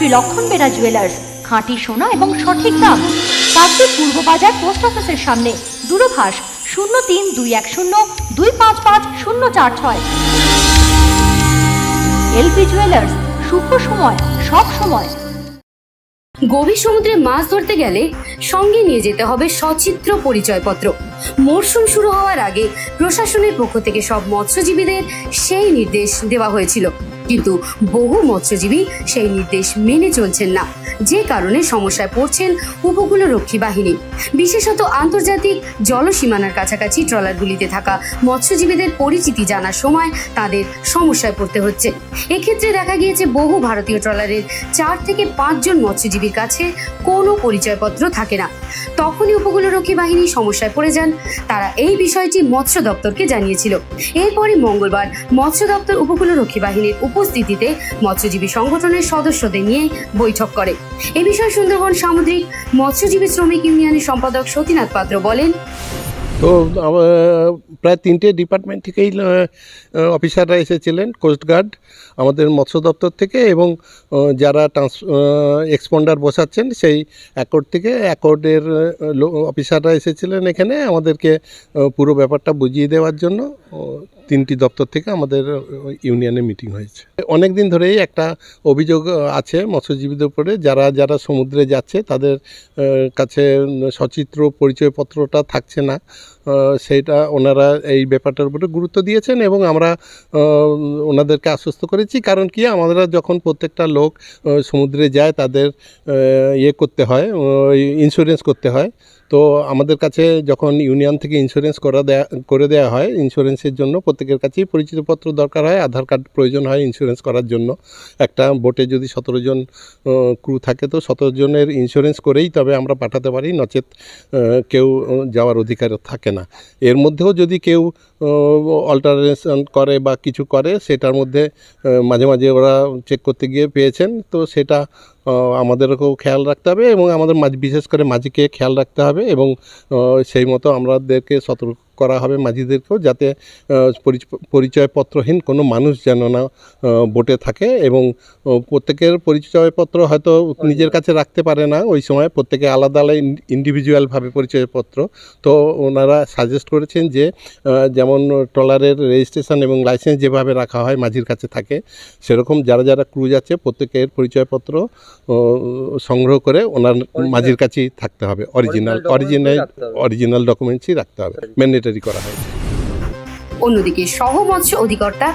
শ্রী লক্ষণ বেরা জুয়েলার্স খাঁটি সোনা এবং সঠিক দাম। কাকদ্বীপ পূর্ব বাজার পোস্ট অফিসের সামনে, দূরভাষ শূন্য তিন দুই এক শূন্য দুই পাঁচ পাঁচ শূন্য চার ছয়। এলপি জুয়েলার্স শুভ সময়, সব সময়। গভীর সমুদ্রে মাছ ধরতে গেলে সঙ্গে নিয়ে যেতে হবে সচিত্র পরিচয়পত্র। মরশুম শুরু হওয়ার আগে প্রশাসনের পক্ষ থেকে সব মৎস্যজীবীদের সেই নির্দেশ দেওয়া হয়েছিল। কিন্তু বহু মৎস্যজীবী সেই নির্দেশ মেনে চলছেন না। যে কারণে সমস্যায় পড়ছেন উপকূলরক্ষী বাহিনী। বিশেষত আন্তর্জাতিক জলসীমানার কাছাকাছি ট্রলারগুলিতে থাকা মৎস্যজীবীদের পরিচিতি জানার সময় তাদের সমস্যায় পড়তে হচ্ছে। এক্ষেত্রে দেখা গিয়েছে বহু ভারতীয় ট্রলারের চার থেকে পাঁচজন মৎস্যজীবীর কাছে কোনো পরিচয়পত্র থাকে না। তখনই উপকূলরক্ষী বাহিনী সমস্যায় পড়ে যান তারা এই বিষয়টি মৎস্য দপ্তরকে জানিয়েছিল। এরপরই মঙ্গলবার মৎস্য দপ্তর উপকূলরক্ষী বাহিনীর উপস্থিতিতে মৎস্যজীবী সংগঠনের সদস্যদের নিয়ে বৈঠক করে। এ বিষয়ে সুন্দরবন সামুদ্রিক মৎস্যজীবী শ্রমিক ইউনিয়নের সম্পাদক সতীনাথ পাত্র বলেন তো প্রায় তিনটে ডিপার্টমেন্ট থেকেই অফিসাররা এসেছিলেন কোস্টগার্ড আমাদের মৎস্য দপ্তর থেকে এবং যারা ট্রান্স এক্সপন্ডার বসাচ্ছেন সেই অ্যাকর্ড থেকে, অ্যাকর্ডের অফিসাররা এসেছিলেন এখানে আমাদেরকে পুরো ব্যাপারটা বুঝিয়ে দেওয়ার জন্য। তিনটি দপ্তর থেকে আমাদের ইউনিয়নে মিটিং হয়েছে। অনেক দিন ধরেই একটা অভিযোগ আছে মৎস্যজীবীদের উপরে। যারা যারা সমুদ্রে যাচ্ছে, তাদের কাছে সচিত্র পরিচয়পত্রটা থাকছে না। সেইটা ওনারা এই ব্যাপারটার উপরে গুরুত্ব দিয়েছেন এবং আমরা ওনাদেরকে আশ্বস্ত করেছি। কারণ কি? আমরা যখন প্রত্যেকটা লোক সমুদ্রে যায়, তাদের ইয়ে করতে হয় ইন্স্যুরেন্স করতে হয়। তো আমাদের কাছে যখন ইউনিয়ন থেকে ইন্স্যুরেন্স করা দেয়া, করে দেওয়া হয় ইন্স্যুরেন্সের জন্য প্রত্যেকের কাছেই পরিচিতপত্র দরকার হয়, আধার কার্ড প্রয়োজন হয় ইন্স্যুরেন্স করার জন্য। একটা বোটে যদি সতেরো জন ক্রু থাকে তো সতেরো জনের ইন্স্যুরেন্স করেই তবে আমরা পাঠাতে পারি, নচেত কেউ যাওয়ার অধিকার থাকে না। এর মধ্যেও যদি কেউ অল্টারেশন করে বা কিছু করে, সেটার মধ্যে মাঝে মাঝে ওরা চেক করতে গিয়ে পেয়েছেন। তো সেটা আমাদেরকেও খেয়াল রাখতে হবে এবং আমাদের মাঝ, বিশেষ করে মাঝিকে খেয়াল রাখতে হবে এবং সেই মতো আমাদেরকে সতর্ক করা হবে মাঝিদেরকেও যাতে পরিচ- পরিচয়পত্রহীন কোনো মানুষ যেন না বোটে থাকে এবং প্রত্যেকের পরিচয়পত্র হয়তো নিজের কাছে রাখতে পারে না ওই সময় প্রত্যেকে আলাদা আলাদা ইন্ডিভিজুয়ালভাবে পরিচয়পত্র। তো ওনারা সাজেস্ট করেছেন যে যেমন ট্রলারের রেজিস্ট্রেশন এবং লাইসেন্স যেভাবে রাখা হয় মাঝির কাছে থাকে সেরকম যারা যারা ক্রুজ আছে প্রত্যেকের পরিচয়পত্র সংগ্রহ করে ওনার মাঝির কাছেই থাকতে হবে। অরিজিনাল অরিজিনাল অরিজিনাল ডকুমেন্টসই রাখতে হবে। ম্যান্ডেটারি করা হয়েছে অন্যদিকে সহ মৎস্য অধিকর্তা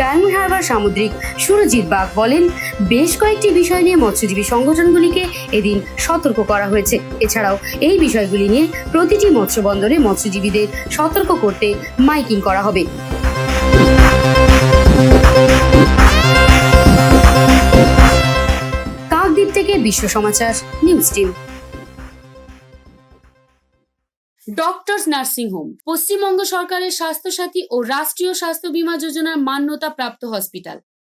ডায়মন্ড হারবার সামুদ্রিক সুরজিৎ বাগ বলেন, বেশ কয়েকটি বিষয় নিয়ে মৎস্যজীবী সংগঠনগুলিকে এদিন সতর্ক করা হয়েছে। এছাড়াও এই বিষয়গুলি নিয়ে প্রতিটি মৎস্য বন্দরে মৎস্যজীবীদের সতর্ক করতে মাইকিং করা হবে। কাকদ্বীপ থেকে বিশ্ব সমাচার, news team. Doctors nursing home Paschimbanga সরকারের স্বাস্থ্যসাথী ও রাষ্ট্রীয় স্বাস্থ্য বীমা যোজনার মান্যতা প্রাপ্ত hospital